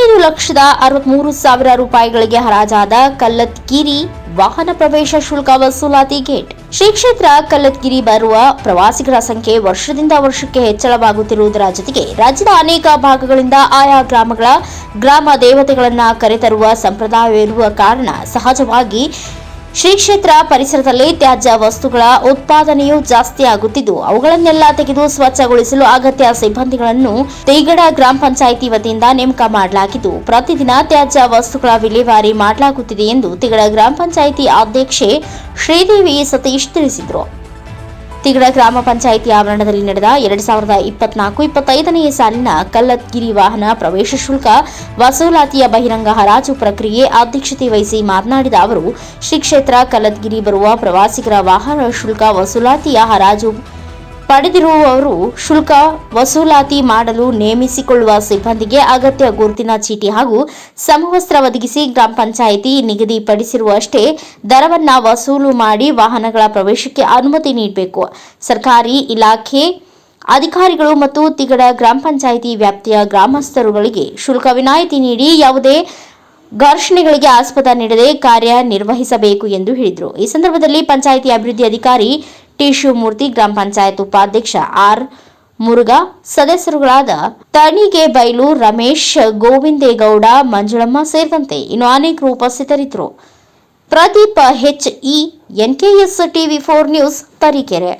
ಇಪ್ಪತ್ತೈದು ಲಕ್ಷದ ಅರವತ್ಮೂರು ಸಾವಿರ ರೂಪಾಯಿಗಳಿಗೆ ಹರಾಜಾದ ಕಲ್ಲತ್ಗಿರಿ ವಾಹನ ಪ್ರವೇಶ ಶುಲ್ಕ ವಸೂಲಾತಿ ಗೇಟ್. ಶ್ರೀ ಕ್ಷೇತ್ರ ಕಲ್ಲತ್ಗಿರಿ ಬರುವ ಪ್ರವಾಸಿಗರ ಸಂಖ್ಯೆ ವರ್ಷದಿಂದ ವರ್ಷಕ್ಕೆ ಹೆಚ್ಚಳವಾಗುತ್ತಿರುವುದರ ಜೊತೆಗೆ ರಾಜ್ಯದ ಅನೇಕ ಭಾಗಗಳಿಂದ ಆಯಾ ಗ್ರಾಮಗಳ ಗ್ರಾಮ ದೇವತೆಗಳನ್ನ ಕರೆತರುವ ಸಂಪ್ರದಾಯವಿರುವ ಕಾರಣ ಸಹಜವಾಗಿ ಶ್ರೀ ಕ್ಷೇತ್ರ ಪರಿಸರದಲ್ಲಿ ತ್ಯಾಜ್ಯ ವಸ್ತುಗಳ ಉತ್ಪಾದನೆಯು ಜಾಸ್ತಿ ಆಗುತ್ತಿದ್ದು, ಅವುಗಳನ್ನೆಲ್ಲ ತೆಗೆದು ಸ್ವಚ್ಛಗೊಳಿಸಲು ಅಗತ್ಯ ಸಿಬ್ಬಂದಿಗಳನ್ನು ತೇಗಡ ಗ್ರಾಮ ಪಂಚಾಯಿತಿ ವತಿಯಿಂದ ನೇಮಕ ಮಾಡಲಾಗಿದ್ದು, ಪ್ರತಿದಿನ ತ್ಯಾಜ್ಯ ವಸ್ತುಗಳ ವಿಲೇವಾರಿ ಮಾಡಲಾಗುತ್ತಿದೆ ಎಂದು ತಿಗಡ ಗ್ರಾಮ ಪಂಚಾಯಿತಿ ಅಧ್ಯಕ್ಷೆ ಶ್ರೀದೇವಿ ಸತೀಶ್ ತಿಳಿಸಿದರು. ತಿಗಡ ಗ್ರಾಮ ಪಂಚಾಯಿತಿ ಆವರಣದಲ್ಲಿ ನಡೆದ ಎರಡ್ ಸಾವಿರದ ಇಪ್ಪತ್ನಾಲ್ಕು ಇಪ್ಪತ್ತೈದನೆಯ ಸಾಲಿನ ಕಲ್ಲತ್ಗಿರಿ ವಾಹನ ಪ್ರವೇಶ ಶುಲ್ಕ ವಸೂಲಾತಿಯ ಬಹಿರಂಗ ಹರಾಜು ಪ್ರಕ್ರಿಯೆ ಅಧ್ಯಕ್ಷತೆ ವಹಿಸಿ ಮಾತನಾಡಿದ ಅವರು ಶ್ರೀ ಕ್ಷೇತ್ರ ಕಲ್ಲತ್ಗಿರಿ ಬರುವ ಪ್ರವಾಸಿಗರ ವಾಹನ ಶುಲ್ಕ ವಸೂಲಾತಿಯ ಹರಾಜು ಪಡೆದಿರುವವರು ಶುಲ್ಕ ವಸೂಲಾತಿ ಮಾಡಲು ನೇಮಿಸಿಕೊಳ್ಳುವ ಸಿಬ್ಬಂದಿಗೆ ಅಗತ್ಯ ಗುರುತಿನ ಚೀಟಿ ಹಾಗೂ ಸಮವಸ್ತ್ರ ಒದಗಿಸಿ ಗ್ರಾಮ ಪಂಚಾಯಿತಿ ನಿಗದಿಪಡಿಸಿರುವಷ್ಟೇ ದರವನ್ನ ವಸೂಲು ಮಾಡಿ ವಾಹನಗಳ ಪ್ರವೇಶಕ್ಕೆ ಅನುಮತಿ ನೀಡಬೇಕು. ಸರ್ಕಾರಿ ಇಲಾಖೆ ಅಧಿಕಾರಿಗಳು ಮತ್ತು ತಿಗಡ ಗ್ರಾಮ ಪಂಚಾಯಿತಿ ವ್ಯಾಪ್ತಿಯ ಗ್ರಾಮಸ್ಥರುಗಳಿಗೆ ಶುಲ್ಕ ವಿನಾಯಿತಿ ನೀಡಿ ಯಾವುದೇ ಘರ್ಷಣೆಗಳಿಗೆ ಆಸ್ಪದ ನೀಡದೆ ಕಾರ್ಯನಿರ್ವಹಿಸಬೇಕು ಎಂದು ಹೇಳಿದರು. ಈ ಸಂದರ್ಭದಲ್ಲಿ ಪಂಚಾಯಿತಿ ಅಭಿವೃದ್ಧಿ ಅಧಿಕಾರಿ ಟಿ ಶಿವಮೂರ್ತಿ ಗ್ರಾಮ ಪಂಚಾಯತ್ ಉಪಾಧ್ಯಕ್ಷ ಆರ್ ಮುರುಘಾ, ಸದಸ್ಯರುಗಳಾದ ತಣಿಗೆ ಬೈಲು, ರಮೇಶ್, ಗೋವಿಂದೇಗೌಡ, ಮಂಜುಳಮ್ಮ ಸೇರಿದಂತೆ ಇನ್ನು ಅನೇಕರು ಉಪಸ್ಥಿತರಿದ್ದರು. Pradeep H E NKS TV four news, Tarikere.